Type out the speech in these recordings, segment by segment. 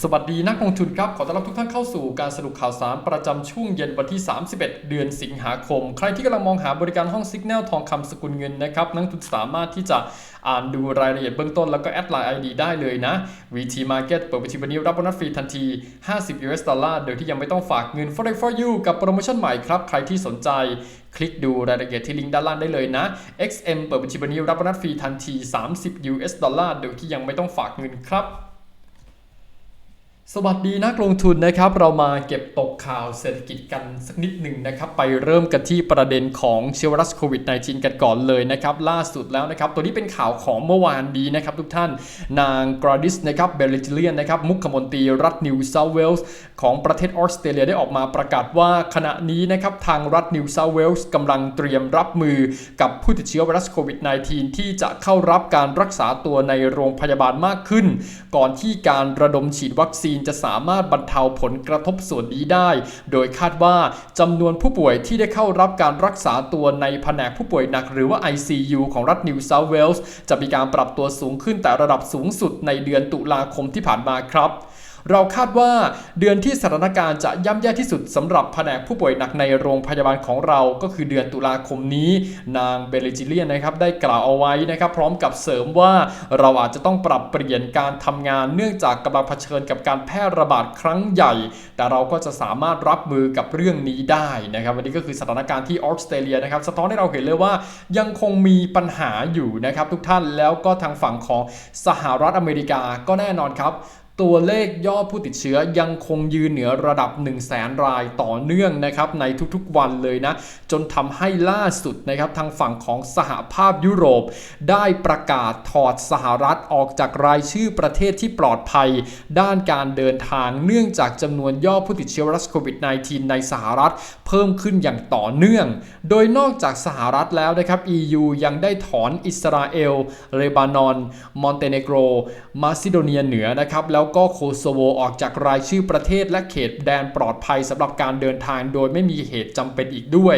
สวัสดีนักลงทุนครับ ขอต้อนรับทุกท่านเข้าสู่การสรุปข่าวสารประจำช่วงเย็นวันที่ 31 เดือนสิงหาคม ใครที่กำลังมองหาบริการห้องซิกแนลทองคำสกุลเงินนะครับ นักลงทุนสามารถที่จะอ่านดูรายละเอียดเบื้องต้นแล้วก็แอดไลน์ ID ได้เลยนะ VT Market เปิดบัญชีวันนี้รับโบนัสฟรีทันที 50 US ดอลลาร์โดยที่ยังไม่ต้องฝากเงิน Forex for you กับโปรโมชั่นใหม่ครับ ใครที่สนใจคลิกดูรายละเอียดที่ลิงก์ด้านล่างได้เลยนะ XM เปิดบัญชีวันนี้รับโบนัสฟรีทันที 30 US ดอลลาร์โดยที่ยังไม่ต้องฝากเงินครับ สวัสดีนักลงทุนนะครับ เรามาเก็บตกข่าวเศรษฐกิจกันสักนิดหนึ่งนะครับ ไปเริ่มกันที่ประเด็นของเชื้อไวรัสโควิด -19 กันก่อนเลยนะครับ ล่าสุดแล้วนะครับ ตัวนี้เป็นข่าวของเมื่อวานนี้นะครับ ทุกท่านนางกราดิสนะครับเบลจิเลียนนะครับ มุขมนตรีรัฐนิวเซาเวลส์ของประเทศออสเตรเลียได้ออกมาประกาศว่าขณะนี้นะครับทางรัฐนิวเซาเวลส์กำลังเตรียมรับมือกับผู้ติดเชื้อไวรัสโควิด -19 ที่จะเข้ารับการรักษาตัวในโรงพยาบาลมากขึ้น ก่อนที่การระดมฉีดวัคซีนจะสามารถบรรเทาผลกระทบส่วนนี้ได้ โดยคาดว่าจำนวนผู้ป่วยที่ได้เข้ารับการรักษาตัวในแผนกผู้ป่วยหนักหรือว่า ICU ของรัฐนิวเซาท์เวลส์จะมีการปรับตัวสูงขึ้นแต่ระดับสูงสุดในเดือนตุลาคมที่ผ่านมาครับ เราคาดว่าเดือนที่สถานการณ์จะย่ำแย่ที่สุดสำหรับแผนกผู้ป่วยหนักในโรงพยาบาลของเราก็คือเดือนตุลาคมนี้ นางเบลจิเลียนนะครับได้กล่าวเอาไว้นะครับ พร้อมกับเสริมว่าเราอาจจะต้องปรับเปลี่ยนการทำงานเนื่องจากกำลังเผชิญกับการแพร่ระบาดครั้งใหญ่ แต่เราก็จะสามารถรับมือกับเรื่องนี้ได้นะครับวันนี้ก็คือสถานการณ์ที่ออสเตรเลียนะครับสะท้อนให้เราเห็นเลยว่ายังคงมีปัญหาอยู่นะครับทุกท่านแล้วก็ทางฝั่งของสหรัฐอเมริกาก็แน่นอนครับ ตัวเลขยอดผู้ติดเชื้อยังคงยืนเหนือระดับ 1 0 0 0 0แสนรายต่อเนื่องนะครับในทุกๆวันเลยนะ จนทำให้ล่าสุดนะครับทางฝั่งของสหภาพยุโรป ได้ประกาศถอดสหรัฐออกจากรายชื่อประเทศที่ปลอดภัย ด้านการเดินทางเนื่องจากจำนวนยอดผู้ติดเชื้อไวรัสโควิด -19 ในสหรัฐเพิ่มขึ้นอย่างต่อเนื่อง โดยนอกจากสหรัฐแล้วนะครับ EU ยังได้ถอนอิสราเอลเลบานอน มอนเตเนโกร มาซิโดเนียเหนือนะครับแล้วแล้วก็โคโซโวออกจากรายชื่อประเทศและเขตแดนปลอดภัยสำหรับการเดินทางโดยไม่มีเหตุจำเป็นอีกด้วย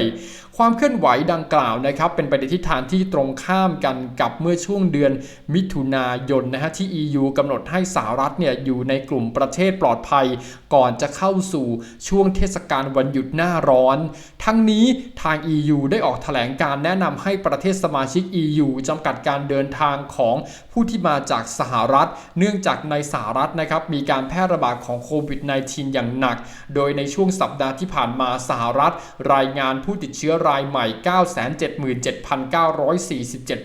ความเคลื่อนไหวดังกล่าวนะครับเป็นไปในทิศทางที่ตรงข้ามกันกับเมื่อช่วงเดือนมิถุนายนนะฮะที่ EU กำหนดให้สหรัฐเนี่ยอยู่ในกลุ่มประเทศปลอดภัย ก่อนจะเข้าสู่ช่วงเทศกาลวันหยุดหน้าร้อน ทั้งนี้ทาง EU ได้ออกแถลงการแนะนำให้ประเทศสมาชิก EU จำกัดการเดินทางของผู้ที่มาจากสหรัฐ เนื่องจากในสหรัฐนะครับมีการแพร่ระบาดของโควิด -19 อย่างหนัก โดยในช่วงสัปดาห์ที่ผ่านมาสหรัฐ รายงานผู้ติดเชื้อรายใหม่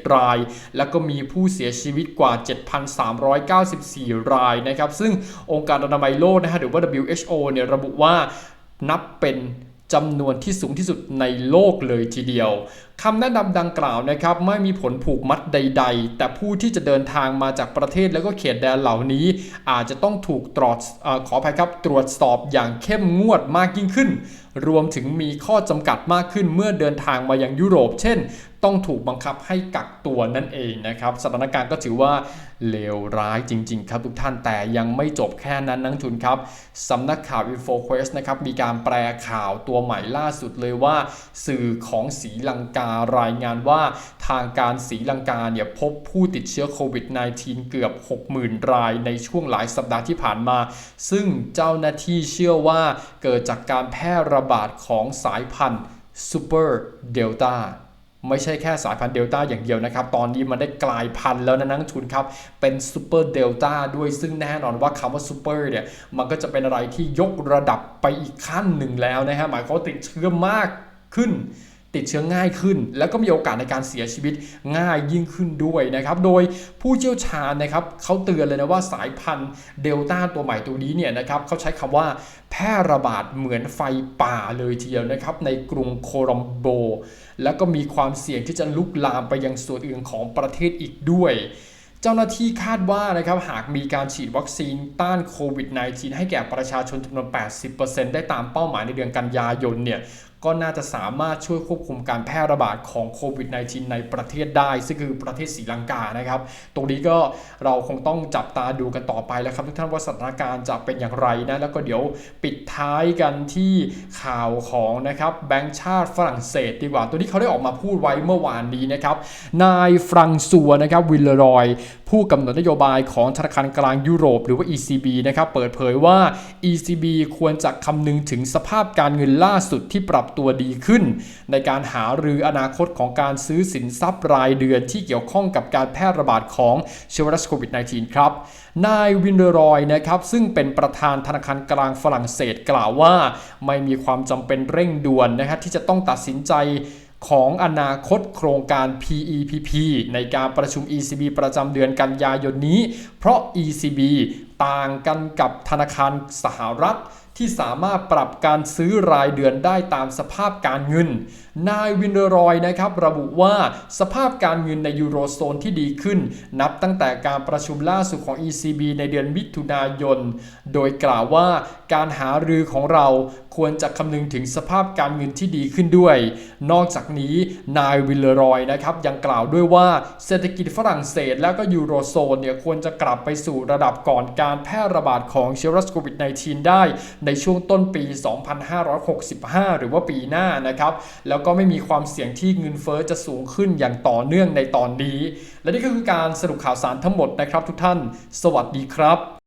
977,947 ราย แล้วก็มีผู้เสียชีวิตกว่า 7,394 รายนะครับ ซึ่งองค์การอนามัยโลกนะฮะหรือว่า WHO เนี่ยระบุว่านับเป็น จำนวนที่สูงที่สุดในโลกเลยทีเดียวคำแนะนำดังกล่าวนะครับไม่มีผลผูกมัดใด ๆ แต่ผู้ที่จะเดินทางมาจากประเทศแล้วก็เขตแดนเหล่านี้ อาจจะต้องถูกตรวจอขออภัยครับตรวจสอบอย่างเข้มงวดมากยิ่งขึ้น รวมถึงมีข้อจำกัดมากขึ้นเมื่อเดินทางมายังยุโรป เช่นต้องถูกบังคับให้กักตัวนั่นเองนะครับสถานการณ์ก็ถือว่าเลวร้ายจริง ๆ ครับทุกท่านแต่ยังไม่จบแค่นั้นนักทุนครับสำนักข่าว InfoQuest นะครับมีการแปลข่าวตัวใหม่ล่าสุดเลยว่า สื่อของศรีลังการายงานว่าทางการศรีลังกาเนี่ยพบผู้ติดเชื้อโควิด -19 เกือบ 60,000 รายในช่วงหลายสัปดาห์ที่ผ่านมา ซึ่งเจ้าหน้าที่เชื่อว่าเกิดจากการแพร่ระบาดของสายพันธุ์ซูเปอร์เดลต้า ไม่ใช่แค่สายพันธุ์เดลต้าอย่างเดียวนะครับ ตอนนี้มันได้กลายพันธุ์แล้วนะนักทุนครับ เป็นซูเปอร์เดลต้าด้วยซึ่งแน่นอนว่าคำว่าซูเปอร์เนี่ย มันก็จะเป็นอะไรที่ยกระดับไปอีกขั้นหนึ่งแล้วนะฮะ หมายความว่าติดเชื้อมากขึ้น ติดเชื้อง่ายขึ้น แล้วก็มีโอกาสในการเสียชีวิตง่ายยิ่งขึ้นด้วยนะครับ โดยผู้เชี่ยวชาญนะครับเขาเตือนเลยนะว่าสายพันธุ์เดลต้าตัวใหม่ตัวนี้เนี่ยนะครับเขาใช้คำว่าแพร่ระบาดเหมือนไฟป่าเลยทีเดียวนะครับ ในกรุงโคลัมโบ แล้วก็มีความเสี่ยงที่จะลุกลามไปยังส่วนอื่นของประเทศอีกด้วยเจ้าหน้าที่คาดว่านะครับหากมีการฉีดวัคซีนต้านโควิด -19 ให้แก่ประชาชนจำนวน 80%ได้ตามเป้าหมายในเดือนกันยายนเนี่ย ก็น่าจะสามารถช่วยควบคุมการแพร่ระบาดของโควิด -19 ในประเทศได้ซึ่งคือประเทศศรีลังกานะครับ ตรงนี้ก็เราคงต้องจับตาดูกันต่อไปแล้วครับทุกท่านว่าสถานการณ์จะเป็นอย่างไรนะแล้วก็เดี๋ยวปิดท้ายกันที่ข่าวของนะครับแบงก์ชาติฝรั่งเศสดีกว่า ตัวนี้เขาได้ออกมาพูดไว้เมื่อวานนี้นะครับนายฟรังซัวนะครับวิลเลรอย ผู้กำหนดนโยบายของธนาคารกลางยุโรป หรือว่า ECB นะครับเปิดเผยว่า ECB ควรจะคำนึงถึงสภาพการเงินล่าสุดที่ปรับตัวดีขึ้น ในการหารืออนาคตของการซื้อสินทรัพย์รายเดือนที่เกี่ยวข้องกับการแพร่ระบาดของเชื้อไวรัสโควิด -19 ครับนายวินเดอรอยนะครับซึ่งเป็นประธานธนาคารกลางฝรั่งเศสกล่าวว่า ไม่มีความจำเป็นเร่งด่วนนะครับที่จะต้องตัดสินใจของอนาคตโครงการ PEPP ในการประชุม ECB ประจำเดือนกันยายนนี้ เพราะ ECB ต่างกันกับธนาคารสหรัฐ ที่สามารถปรับการซื้อรายเดือนได้ตามสภาพการเงิน นายวินเดอรอยนะครับระบุว่าสภาพการเงินในยูโรโซนที่ดีขึ้น นับตั้งแต่การประชุมล่าสุดของ ECB ในเดือนมิถุนายน โดยกล่าวว่าการหารือของเรา ควรจะคำนึงถึงสภาพการเงินที่ดีขึ้นด้วย นอกจากนี้นายวิลเลรอยนะครับยังกล่าวด้วยว่าเศรษฐกิจฝรั่งเศสและก็ยูโรโซนเนี่ยควรจะกลับไปสู่ระดับก่อนการแพร่ระบาดของเชื้อไวรัสโควิด -19 ได้ในช่วงต้นปี 2565 หรือว่าปีหน้านะครับ แล้วก็ไม่มีความเสี่ยงที่เงินเฟ้อจะสูงขึ้นอย่างต่อเนื่องในตอนนี้ และนี่ก็คือการสรุปข่าวสารทั้งหมดนะครับทุกท่าน สวัสดีครับ